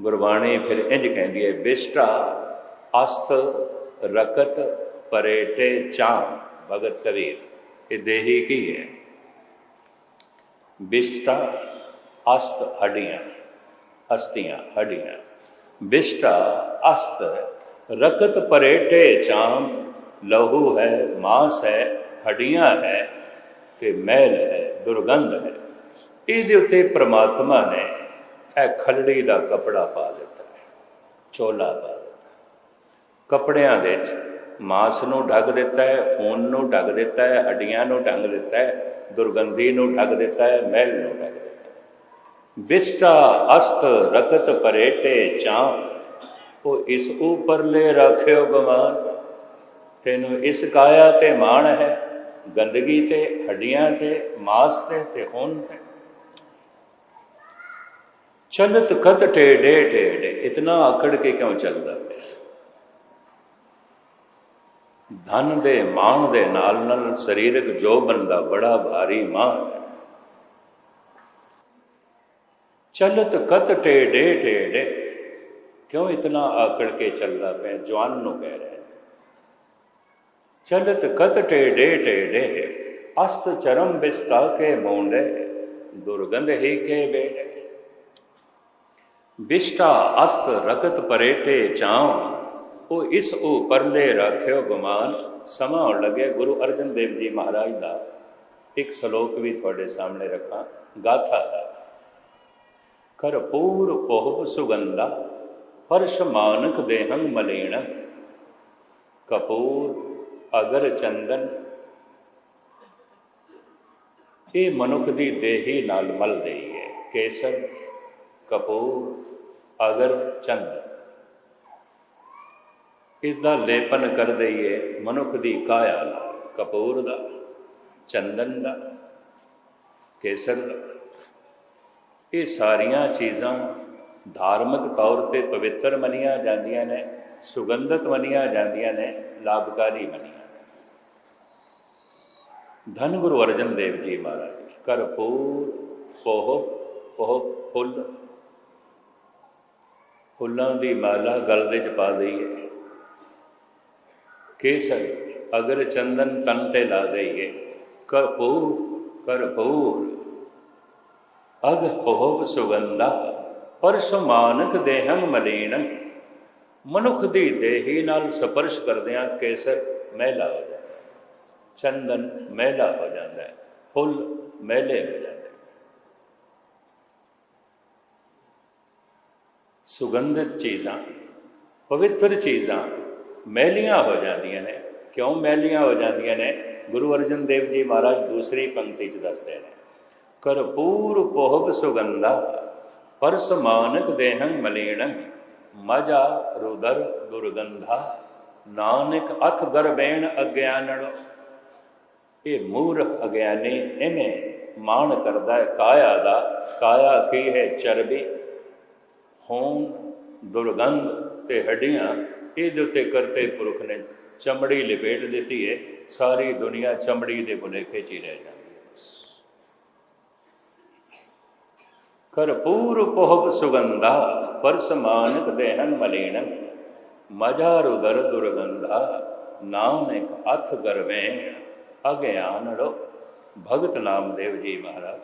ਗੁਰਬਾਣੀ ਫਿਰ ਇੰਜ ਕਹਿੰਦੀ ਹੈ, ਬਿਸ਼ਟਾ, ਅਸਤ, ਰਕਤ, ਪਰੇਟੇ ਚਾਂ ਭਗਤ ਕਬੀਰ। ਇਹ ਦੇਹੀ ਕੀ ਹੈ? ਬਿਸ਼ਟਾ, ਅਸਤ, ਹੱਡੀਆਂ, ਅਸਤੀਆਂ, ਹੱਡੀਆਂ। ਬਿਸ਼ਟਾ, ਅਸਤ, ਰਕਤ, ਪਰੇਟੇ, ਚਾਮ, ਲਹੂ ਹੈ, ਮਾਸ ਹੈ, ਹੱਡੀਆਂ ਹੈ ਤੇ ਮੈਲ ਹੈ, ਦੁਰਗੰਧ ਹੈ। ਇਹਦੇ ਉੱਤੇ ਪ੍ਰਮਾਤਮਾ ਨੇ ਇਹ ਖਲੜੀ ਦਾ ਕਪੜਾ ਪਾ ਦਿੱਤਾ ਹੈ ਚੋਲਾ ਪਾ ਦਿੱਤਾ। ਕਪੜਿਆਂ ਦੇ ਵਿੱਚ ਮਾਸ ਨੂੰ ਢੱਕ ਦਿੱਤਾ ਹੈ ਖੂਨ ਨੂੰ ਢੱਕ ਦਿੱਤਾ ਹੈ ਹੱਡੀਆਂ ਨੂੰ ਢੱਕ ਦਿੱਤਾ ਹੈ ਦੁਰਗੰਧੀ ਨੂੰ ਢੱਕ ਦਿੱਤਾ ਹੈ ਮੈਲ ਨੂੰ ਢੱਕ ਦਿੱਤਾ ਵਿਸ਼ਟਾ ਅਸਤ ਰਕਤ ਪਰੇਟੇ ਚਾਂ, ਉਹ ਇਸ ਉਪਰਲੇ ਰੱਖਿਓ ਗਮਾਨ ਤੈਨੂੰ ਇਸ ਕਾਇਆ ਤੇ ਮਾਣ ਹੈ, ਗੰਦਗੀ ਤੇ, ਹੱਡੀਆਂ ਤੇ, ਮਾਸ ਤੇ ਤੇ ਖੂਨ ਤੇ। ਚਲਤ ਕਤ ਟੇਡੇ ਟੇਡੇ ਇਤਨਾ ਆਕੜ ਕੇ ਕਿਉਂ ਚੱਲਦਾ ਪਿਆ ਧਨ ਦੇ ਮਾਣ ਦੇ ਨਾਲ ਨਾਲ ਸਰੀਰਕ ਜੋ ਬੰਦਾ ਬੜਾ ਭਾਰੀ ਮਾਨ ਚਲਤ ਕਤ ਟੇਡੇ ਟੇਡੇ ਕਿਉਂ ਇਤਨਾ ਆਕੜ ਕੇ ਚੱਲਦਾ ਪਿਆ ਜਵਾਨ ਨੂੰ ਕਹਿ ਰਿਹਾ ਚਲਤ ਕਤ ਟੇਡੇ ਟੇਡੇ ਅਸਤ ਚਰਮ ਬਿਸਤਾ ਕੇ ਮੋਂਡੇ ਦੁਰਗੰਧ ਹੀ ਕੇ ਬੇੜੇ ਬਿਸ਼ਟਾ ਅਸਤ ਰਕਤ ਪਰੇਟੇ ਚਾਉ, ਉਹ ਇਸ ਉਪਰਲੇ ਰੱਖਿਓ ਗੁਮਾਨ ਸਮਾਂ ਲੱਗੇ ਗੁਰੂ ਅਰਜਨ ਦੇਵ ਜੀ ਮਹਾਰਾਜ ਦਾ। ਇੱਕ ਸ਼ਲੋਕ ਵੀ ਤੁਹਾਡੇ ਸਾਹਮਣੇ ਰੱਖਾਂ, ਗਾਥਾ ਦਾ। ਕਰਪੂਰ ਪੋਹਬ ਸੁਗੰਧਾ, ਪਰਸ਼ ਮਾਨਕ ਦੇਹੰ ਮਲੀਣ ਕਪੂਰ, ਅਗਰ ਚੰਦਨ। ਇਹ ਮਨੁੱਖ ਦੀ ਦੇਹੀ ਨਾਲ ਮਲ ਰਹੀ ਹੈ, ਕੇਸਰ। ਕਪੂਰ, ਅਗਰ ਚੰਦ। ਇਸ ਦਾ ਲੇਪਨ ਕਰ ਦਈਏ ਮਨੁੱਖ ਦੀ ਕਾਇਆ ਨਾਲ, ਕਪੂਰ ਦਾ, ਚੰਦਨ ਦਾ, ਕੇਸਰ ਦਾ। ਇਹ ਸਾਰੀਆਂ ਚੀਜ਼ਾਂ ਧਾਰਮਿਕ ਤੌਰ ਤੇ ਪਵਿੱਤਰ ਮੰਨੀਆਂ ਜਾਂਦੀਆਂ ਨੇ, ਸੁਗੰਧਤ ਮੰਨੀਆਂ ਜਾਂਦੀਆਂ ਨੇ, ਲਾਭਕਾਰੀ ਮੰਨੀਆਂ ਧੰਨ ਗੁਰੂ ਅਰਜਨ ਦੇਵ ਜੀ ਮਹਾਰਾਜ, ਕਰਪੂਰ, ਪੋਹ ਪੋਹ, ਫੁੱਲ। ਫੁੱਲਾਂ ਦੀ ਮਾਲਾ ਗਲ ਦੇ ਚ ਪਾ ਦਈਏ। ਕੇਸਰ ਅਗਰ ਚੰਦਨ ਤਨ ਤੇ ਲਾ ਦਈਏ। ਕਰਪੂਰ ਕਰਪੂਰ। ਅਗ ਪੋਹ ਸੁਗੰਧਾ, ਪਰਸ ਮਾਨਕ ਦੇਹੰ ਮਲੀਨ। ਮਨੁੱਖ ਦੀ ਦੇਹੀ ਨਾਲ ਸਪਰਸ਼ ਕਰਦਿਆਂ ਕੇਸਰ ਮਹਿਲਾ ਹੋ ਜਾਂਦਾ। ਚੰਦਨ ਮਹਿਲਾ ਹੋ ਜਾਂਦਾ ਫੁੱਲ ਮਹਿਲੇ ਹੋ ਜਾਂਦਾ ਸੁਗੰਧਿਤ ਚੀਜ਼ਾਂ, ਪਵਿੱਤਰ ਚੀਜ਼ਾਂ ਮੈਲੀਆਂ ਹੋ ਜਾਂਦੀਆਂ ਨੇ। ਕਿਉਂ ਮੈਲੀਆਂ ਹੋ ਜਾਂਦੀਆਂ ਨੇ? ਗੁਰੂ ਅਰਜਨ ਦੇਵ ਜੀ ਮਹਾਰਾਜ ਦੂਸਰੀ ਪੰਕਤੀ 'ਚ ਦੱਸਦੇ ਨੇ, ਕਰਪੂਰ ਪੋਹਬ ਸੁਗੰਧਾ, ਪਰਸ ਮਾਨਕ ਦੇਹੰ ਮਲੀਣ, ਮਜਾ ਰੁਦਰ ਦੁਰਗੰਧਾ, ਨਾਨਕ ਅਥ ਗਰਬੈਣ ਅਗਿਆਨੜੋ। ਇਹ ਮੂਰਖ ਅਗਿਆਨੀ ਇਹਨੇ ਮਾਣ ਕਰਦਾ ਹੈ, ਕਾਇਆ ਦਾ, ਕਾਇਆ ਕੀ ਹੈ ਚਰਬੀ? ਹੋਂ ਦੁਰਗੰਧ ਤੇ ਹੱਡੀਆਂ, ਇਹਦੇ ਉੱਤੇ ਕਰਤੇ ਪੁਰਖ ਨੇ ਚਮੜੀ ਲਪੇਟ ਦਿੱਤੀ ਹੈ ਸਾਰੀ ਦੁਨੀਆ ਚਮੜੀ ਦੇ ਬੁਲੇਖੇ 'ਚ ਹੀ ਰਹਿ ਜਾਂਦੀ ਹੈ ਕਰਪੂਰ ਪੋਹਬ ਸੁਗੰਧਾ, ਪਰਸ ਮਾਨਕ ਦੇਹਨ ਮਲੀਨ। ਮਜਾ ਰੁਦਰ ਦੁਰਗੰਧਾ ਨਾਨਕ ਅਥ ਗਰਵੇਂ ਅਗਿਆਨੜੋ ਭਗਤ ਨਾਮਦੇਵ ਜੀ ਮਹਾਰਾਜ।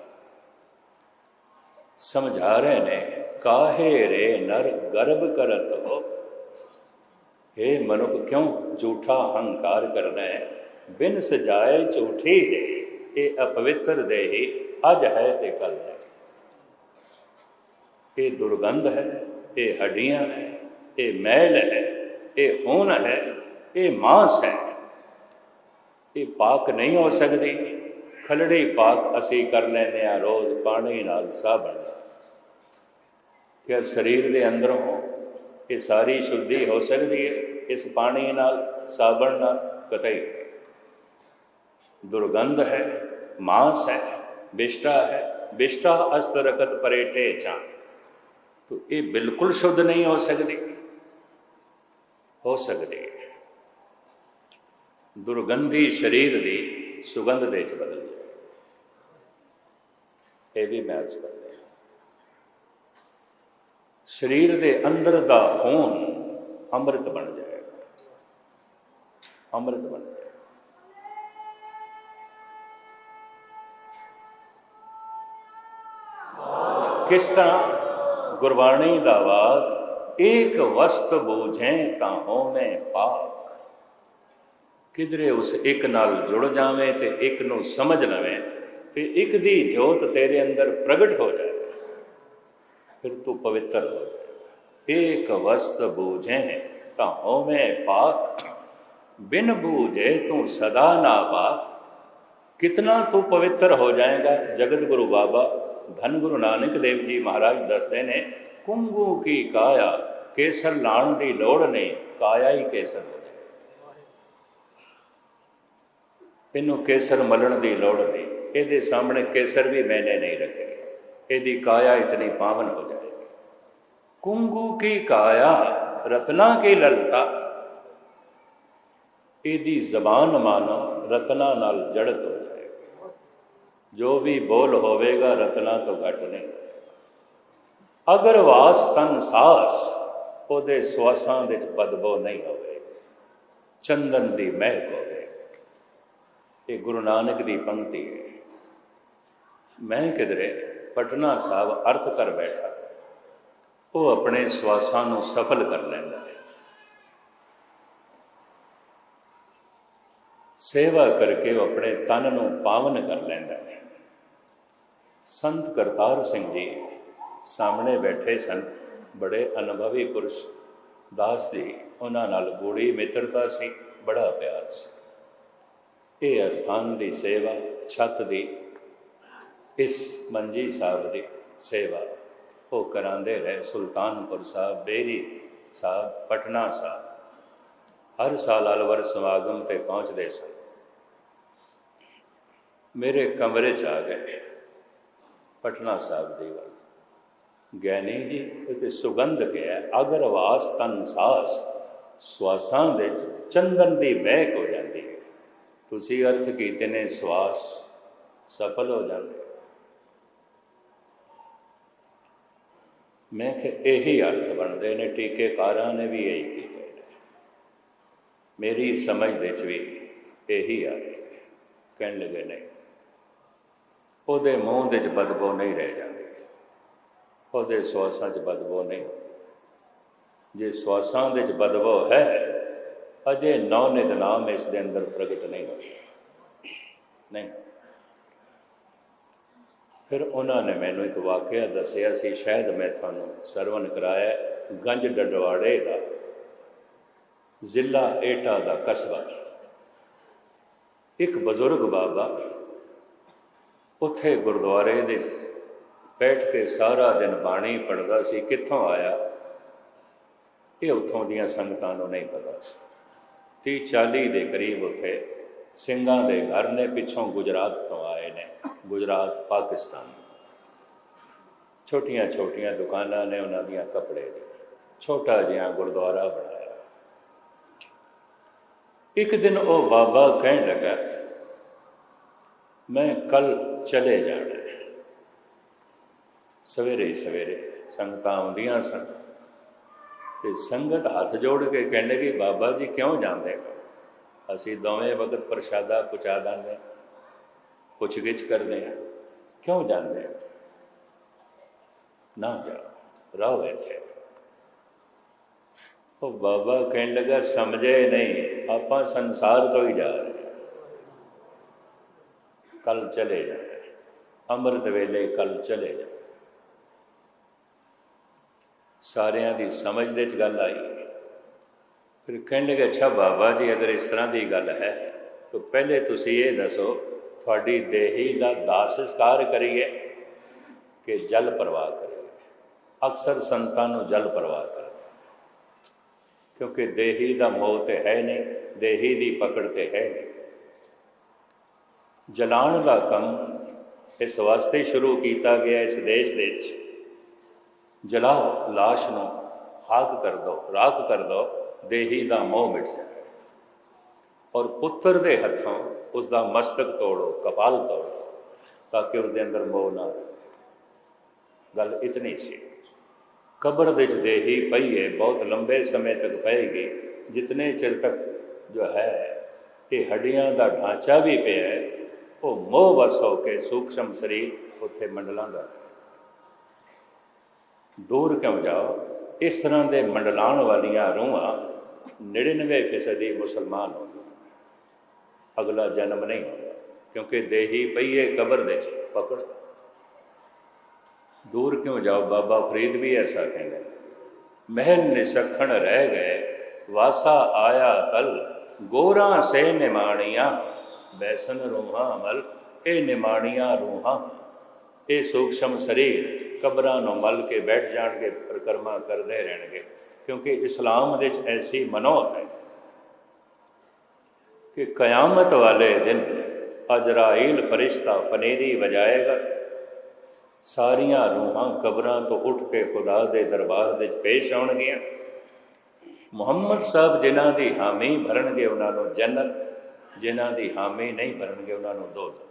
ਸਮਝਾ ਰਹੇ ਨੇ ਕਾਹੇ ਰੇ ਨਰ ਗਰਭ ਕਰਤ ਹੋ? हे ਮਨੁੱਖ, ਕਿਉਂ ਝੂਠਾ ਹੰਕਾਰ ਕਰਨਾ? ਹੈ ਬਿਨ ਸਜਾਏ ਝੂਠੀ ਹੈ ਇਹ ਅਪਵਿੱਤਰ ਦੇਹੀ ਅੱਜ ਹੈ ਤੇ ਕੱਲ ਹੈ। ਇਹ ਦੁਰਗੰਧ ਹੈ, ਇਹ ਹੱਡੀਆਂ ਹੈ ਇਹ ਮੈਲ ਹੈ, ਇਹ ਖੂਨ ਹੈ, ਇਹ ਮਾਸ ਹੈ। ਇਹ ਪਾਕ ਨਹੀਂ ਹੋ ਸਕਦੀ। ਖਲੜੀ ਪਾਕ ਅਸੀਂ ਕਰ ਲੈਂਦੇ ਆ ਰੋਜ਼ ਪਾਣੀ ਨਾਲ ਸਾਬਣ। ਨਾਲ ਕਿ ਸਰੀਰ ਦੇ ਅੰਦਰੋਂ ਇਹ ਸਾਰੀ ਸ਼ੁੱਧੀ ਹੋ ਸਕਦੀ ਹੈ, ਇਸ ਪਾਣੀ ਨਾਲ, ਸਾਬਣ ਨਾਲ, ਕਤਈ ਦੁਰਗੰਧ ਹੈ, ਮਾਂਸ ਹੈ, ਬਿਸ਼ਟਾ ਹੈ, ਬਿਸ਼ਟਾ ਅਸਤ ਰਕਤ ਪਰੇਟੇ ਚਾਂ ਤੋ ਇਹ ਬਿਲਕੁਲ ਸ਼ੁੱਧ ਨਹੀਂ ਹੋ ਸਕਦੀ। ਹੋ ਸਕਦੀ ਹੈ। ਦੁਰਗੰਧੀ ਸਰੀਰ ਦੀ ਸੁਗੰਧ ਦੇ ਚ ਬਦਲ ਜਾਏ ਇਹ ਵੀ ਮੈਚ ਕਰਦੇ ਸਰੀਰ ਦੇ ਅੰਦਰ ਦਾ ਖੂਨ ਅੰਮ੍ਰਿਤ ਬਣ ਜਾਏਗਾ। ਅੰਮ੍ਰਿਤ ਬਣ ਜਾਏਗਾ। ਕਿਸ ਤਰ੍ਹਾਂ? ਗੁਰਬਾਣੀ ਦਾ ਵਾਕ, ਏਕ ਵਸਤ ਬੂਝੈ ਤਾਂ ਹੋਵੇਂ ਪਾਕ ਕਿਧਰੇ ਉਸ ਇੱਕ ਨਾਲ ਜੁੜ ਜਾਵੇਂ ਤੇ ਇੱਕ ਨੂੰ ਸਮਝ ਲਵੇਂ ਤੇ ਇੱਕ ਦੀ ਜੋਤ ਤੇਰੇ ਅੰਦਰ ਪ੍ਰਗਟ ਹੋ ਜਾਏ। ਫਿਰ ਤੂੰ ਪਵਿੱਤਰ ਹੋ ਜਾਏ ਏਕ ਵਸਤ ਬੂਝੈ ਤਾਂ ਹੋਵੇਂ ਪਾਕ। ਬਿਨ ਬੂਝੇ ਤੂੰ ਸਦਾ ਨਾ ਪਾਕ। ਕਿਤਨਾ ਤੂੰ ਪਵਿੱਤਰ ਹੋ ਜਾਏਗਾ, ਜਗਤ ਗੁਰੂ ਬਾਬਾ। ਧੰਨ ਗੁਰੂ ਨਾਨਕ ਦੇਵ ਜੀ ਮਹਾਰਾਜ ਦੱਸਦੇ ਨੇ ਕੁੰਗੂ ਕੀ ਕਾਇਆ, ਕੇਸਰ ਲਾਣ ਦੀ ਲੋੜ ਨਹੀਂ, ਕਾਇਆ ਹੀ ਕੇਸਰ ਹੋ ਇਹਨੂੰ ਕੇਸਰ ਮਲਣ ਦੀ ਲੋੜ ਨਹੀਂ, ਇਹਦੇ ਸਾਹਮਣੇ ਕੇਸਰ ਵੀ ਮੈਨੇ ਨਹੀਂ ਰੱਖੇ। ਇਹਦੀ ਕਾਇਆ ਇਤਨੀ ਪਾਵਨ ਹੋ ਜਾਏਗੀ। ਕੁੰਗੂ ਕੀ ਕਾਇਆ, ਰਤਨਾ ਕੀ ਲਲਤਾ ਇਹਦੀ ਜ਼ਬਾਨ ਮਾਨੋ, ਰਤਨਾ ਨਾਲ ਜੜਤ ਹੋ ਜਾਏਗੀ। ਜੋ ਵੀ ਬੋਲ ਹੋਵੇਗਾ, ਰਤਨਾ ਤੋਂ ਘਟ ਨਹੀਂ। ਅਗਰ ਵਾਸ ਤਨ ਸਾਸ, ਉਹਦੇ ਸਵਾਸਾਂ ਵਿੱਚ ਬਦਬੋ ਨਹੀਂ ਹੋਵੇ। ਚੰਦਨ ਦੀ ਮਹਿਕ ਹੋਵੇ। ਇਹ ਗੁਰੂ ਨਾਨਕ ਦੀ ਪੰਕਤੀ ਹੈ। ਮੈਂ ਕਿਧਰੇ ਪਟਨਾ ਸਾਹਿਬ ਅਰਥ ਕਰ ਬੈਠਾ। ਉਹ ਆਪਣੇ ਸਵਾਸਾਂ ਨੂੰ ਸਫਲ ਕਰ ਲੈਂਦਾ ਹੈ। ਸੇਵਾ ਕਰਕੇ ਉਹ ਆਪਣੇ ਤਨ ਨੂੰ ਪਾਵਨ ਕਰ ਲੈਂਦਾ ਹੈ। ਸੰਤ ਕਰਤਾਰ ਸਿੰਘ ਜੀ ਸਾਹਮਣੇ ਬੈਠੇ ਸਨ। ਬੜੇ ਅਨੁਭਵੀ ਪੁਰਸ਼ ਦਾਸ ਦੀ ਉਹਨਾਂ ਨਾਲ ਗੂੜੀ ਮਿੱਤਰਤਾ ਸੀ, ਬੜਾ ਪਿਆਰ ਸੀ। ਇਹ ਅਸਥਾਨ ਦੀ ਸੇਵਾ, ਛੱਤ ਦੀ ਇਸ ਮੰਜੀ ਸਾਹਿਬ ਦੀ ਸੇਵਾ। ਉਹ ਕਰਾਂਦੇ ਰਹੇ ਸੁਲਤਾਨਪੁਰ ਸਾਹਿਬ, ਬੇਰੀ ਸਾਹਿਬ, ਪਟਨਾ ਸਾਹਿਬ। ਹਰ ਸਾਲ ਅਲਵਰ ਸਮਾਗਮ ਤੇ ਪਹੁੰਚਦੇ ਸਨ। ਮੇਰੇ ਕਮਰੇ 'ਚ ਆ ਗਏ। ਪਟਨਾ ਸਾਹਿਬ ਦੇ ਵੱਲ। ਗਿਆਨੀ ਜੀ ਇਹ ਸੁਗੰਧ ਕਿਹਾ ਅਗਰ ਵਾਸ ਤਨ ਸਾਸ। ਸਵਾਸਾਂ ਵਿੱਚ ਚੰਦਨ ਦੀ ਮਹਿਕ ਹੋ ਜਾਂਦੀ ਹੈ। ਤੁਸੀਂ ਅਰਥ ਕੀਤੇ ਨੇ ਸਵਾਸ। ਸਫਲ ਹੋ ਜਾਂਦੇ। ਮੈਂ ਕਿ ਇਹੀ ਅਰਥ ਬਣਦੇ ਨੇ, ਟੀਕੇਕਾਰਾਂ ਨੇ ਵੀ ਇਹੀ ਕੀਤੇ ਮੇਰੀ ਸਮਝ ਦੇ ਵਿੱਚ ਵੀ ਇਹੀ ਆ ਕਹਿਣ ਲੱਗੇ, ਨਹੀਂ, ਉਹਦੇ ਮੂੰਹ ਦੇ ਵਿੱਚ ਬਦਬੋ ਨਹੀਂ ਰਹਿ ਜਾਂਦੀ। ਉਹਦੇ ਸਵਾਸਾਂ 'ਚ ਬਦਬੋ ਨਹੀਂ। ਜੇ ਸਵਾਸਾਂ ਦੇ 'ਚ ਬਦਬੂ ਹੈ, ਅਜੇ ਨੌ ਨਿਦਨਾਮ ਇਸ ਦੇ ਅੰਦਰ ਪ੍ਰਗਟ ਨਹੀਂ ਹੋਇਆ ਨਹੀਂ ਫਿਰ ਉਹਨਾਂ ਨੇ ਮੈਨੂੰ ਇੱਕ ਵਾਕਿਆ ਦੱਸਿਆ ਸੀ, ਸ਼ਾਇਦ ਮੈਂ ਤੁਹਾਨੂੰ ਸਰਵਨ ਕਰਾਇਆ, ਗੰਜ ਡਡਵਾੜੇ ਦਾ ਜ਼ਿਲ੍ਹਾ ਏਟਾ ਦਾ ਕਸਬਾ। ਇੱਕ ਬਜ਼ੁਰਗ ਬਾਬਾ ਉੱਥੇ ਗੁਰਦੁਆਰੇ ਦੇ ਬੈਠ ਕੇ ਸਾਰਾ ਦਿਨ ਬਾਣੀ ਪੜਦਾ ਸੀ, ਕਿੱਥੋਂ ਆਇਆ? ਇਹ ਉਥੋਂ ਦੀਆਂ ਸੰਗਤਾਂ ਨੂੰ ਨਹੀਂ ਪਤਾ ਸੀ। 30 40 ਦੇ ਕਰੀਬ ਉੱਥੇ ਸਿੰਘਾਂ ਦੇ ਘਰ ਨੇ ਪਿੱਛੋਂ ਗੁਜਰਾਤ ਤੋਂ ਗੁਜਰਾਤ, ਪਾਕਿਸਤਾਨ। ਛੋਟੀਆਂ ਛੋਟੀਆਂ ਦੁਕਾਨਾਂ ਨੇ ਉਹਨਾਂ ਦੀਆਂ ਕੱਪੜੇ ਦੀ। ਛੋਟਾ ਜਿਹਾ ਗੁਰਦੁਆਰਾ ਬਣਾਇਆ। ਇੱਕ ਦਿਨ ਉਹ ਬਾਬਾ ਕਹਿਣ ਲੱਗਾ, ਮੈਂ ਕੱਲ ਚਲੇ ਜਾਣਾ ਸਵੇਰੇ ਸਵੇਰੇ ਸੰਗਤਾਂ ਆਉਂਦੀਆਂ ਸਨ। ਤੇ ਸੰਗਤ ਹੱਥ ਜੋੜ ਕੇ ਕਹਿੰਦੇ ਕਿ ਬਾਬਾ ਜੀ ਕਿਉਂ ਜਾਂਦੇ ਹੋ? ਅਸੀਂ ਦੋਵੇਂ ਵਕਤ ਪ੍ਰਸ਼ਾਦਾ ਪਹੁੰਚਾ ਦਾਂਗੇ। ਪੁੱਛਗਿੱਛ ਕਰਦੇ ਹਾਂ ਕਿਉਂ ਜਾਂਦੇ ਹੋ ਨਾ ਜਾਓ, ਰਹੋ ਇੱਥੇ। ਉਹ ਬਾਬਾ ਕਹਿਣ ਲੱਗਾ, ਸਮਝੇ ਨਹੀਂ, ਆਪਾਂ ਸੰਸਾਰ ਤੋਂ ਹੀ ਜਾ ਰਹੇ ਕੱਲ ਚਲੇ ਜਾਣਾ ਅੰਮ੍ਰਿਤ ਵੇਲੇ ਕੱਲ ਚਲੇ ਜਾ ਸਾਰਿਆਂ ਦੀ ਸਮਝ ਦੇ ਚ ਗੱਲ ਆਈ। ਫਿਰ ਕਹਿਣ ਲੱਗੇ, ਅੱਛਾ ਬਾਬਾ ਜੀ, ਅਗਰ ਇਸ ਤਰ੍ਹਾਂ ਦੀ ਗੱਲ ਹੈ, ਤਾਂ ਪਹਿਲੇ ਤੁਸੀਂ ਇਹ ਦੱਸੋ ਤੁਹਾਡੀ ਦੇਹੀ ਦਾ ਦਾਸ ਸੰਸਕਾਰ ਕਰੀਏ ਕਿ ਜਲ ਪ੍ਰਵਾਹ ਕਰੀਏ। ਅਕਸਰ ਸੰਤਾਂ ਨੂੰ ਜਲ ਪ੍ਰਵਾਹ ਕਰ ਕਿਉਂਕਿ ਦੇਹੀ ਦਾ ਮੋਹ ਤੇ ਹੈ ਨਹੀਂ, ਦੇਹੀ ਦੀ ਪਕੜ ਤੇ ਹੈ ਨਹੀਂ। ਜਲਾਣ ਦਾ ਕੰਮ ਇਸ ਵਾਸਤੇ ਸ਼ੁਰੂ ਕੀਤਾ ਗਿਆ ਇਸ ਦੇਸ਼ ਦੇ ਵਿੱਚ। ਜਲਾਓ লাশ ਨੂੰ ਖਾਕ ਕਰ ਦੋ, ਰਾਖ ਕਰ ਦੋ, ਦੇਹੀ ਦਾ ਮੋਹ ਮਿਟ ਜਾਏ ਔਰ ਪੁੱਤਰ ਦੇ ਹੱਥੋਂ ਉਸ ਦਾ ਮਸਤਕ ਤੋੜੋ, ਕਪਾਲ ਤੋੜੋ, ਤਾਂ ਕਿ ਉਸ ਅੰਦਰ ਮੋਹ ਨਾ ਗੱਲ ਇਤਨੀ ਸੀ। ਕਬਰ ਦੇ ਚ ਦੇਹੀ ਪਈ ਹੈ ਬਹੁਤ ਲੰਬੇ ਸਮੇਂ ਤੱਕ ਪਏਗੀ, ਜਿਤਨੇ ਚਿਰ ਤੱਕ ਜੋ ਹੈ ਇਹ ਹੱਡੀਆਂ ਦਾ ਢਾਂਚਾ ਵੀ ਪਿਆ ਹੈ, ਉਹ ਮੋਹ ਵਸ ਹੋ ਕੇ ਸੂਖਸ਼ਮ ਸਰੀਰ ਉੱਥੇ ਮੰਡਲਾਂ ਦਾ ਦੂਰ ਕਿਉਂ ਜਾਓ? ਇਸ ਤਰ੍ਹਾਂ ਦੇ ਮੰਡਲਾਉਣ ਵਾਲੀਆਂ ਰੂਹਾਂ 99% ਫੀਸਦੀ ਮੁਸਲਮਾਨ ਹੋ ਗਏ ਅਗਲਾ ਜਨਮ ਨਹੀਂ ਹੋਗਾ ਕਿਉਂਕਿ ਦੇਹੀ ਪਈਏ ਕਬਰ ਦੇ ਚ ਪਕੜ ਦੂਰ ਕਿਉਂ ਜਾਓ ਬਾਬਾ ਫਰੀਦ ਵੀ ਐਸਾ ਕਹਿੰਦੇ ਮਹਿਲ ਨਿਸਖਣ ਰਹਿ ਗਏ ਵਾਸਾ ਆਇਆ ਤਲ ਗੋਰਾ ਸੇ ਨਿਮਾਣੀਆਂ ਬੈਸਨ ਰੂਹਾਂ ਮਲ ਇਹ ਨਿਮਾਣੀਆਂ ਰੂਹਾਂ ਇਹ ਸੂਖਸ਼ਮ ਸਰੀਰ ਕਬਰਾਂ ਨੂੰ ਮਲ ਕੇ ਬੈਠ ਜਾਣਗੇ ਪਰਿਕਰਮਾ ਕਰਦੇ ਰਹਿਣਗੇ ਕਿਉਂਕਿ ਇਸਲਾਮ ਦੇ ਵਿੱਚ ਐਸੀ ਮਨੋਤ ਹੈ ਕਿ ਕਿਆਮਤ ਵਾਲੇ ਦਿਨ ਅਜਰਾਈਲ ਫਰਿਸ਼ਤਾ ਫਨੇਰੀ ਵਜਾਏਗਾ। ਸਾਰੀਆਂ ਰੂਹਾਂ ਕਬਰਾਂ ਤੋਂ ਉੱਠ ਕੇ ਖੁਦਾ ਦੇ ਦਰਬਾਰ ਵਿੱਚ ਪੇਸ਼ ਆਉਣਗੀਆਂ। ਮੁਹੰਮਦ ਸਾਹਿਬ ਜਿਨ੍ਹਾਂ ਦੀ ਹਾਮੀ ਭਰਨਗੇ, ਉਹਨਾਂ ਨੂੰ ਜੰਨਤ, ਜਿਨ੍ਹਾਂ ਦੀ ਹਾਮੀ ਨਹੀਂ ਭਰਨਗੇ, ਉਹਨਾਂ ਨੂੰ ਦੋਜ਼ਖ।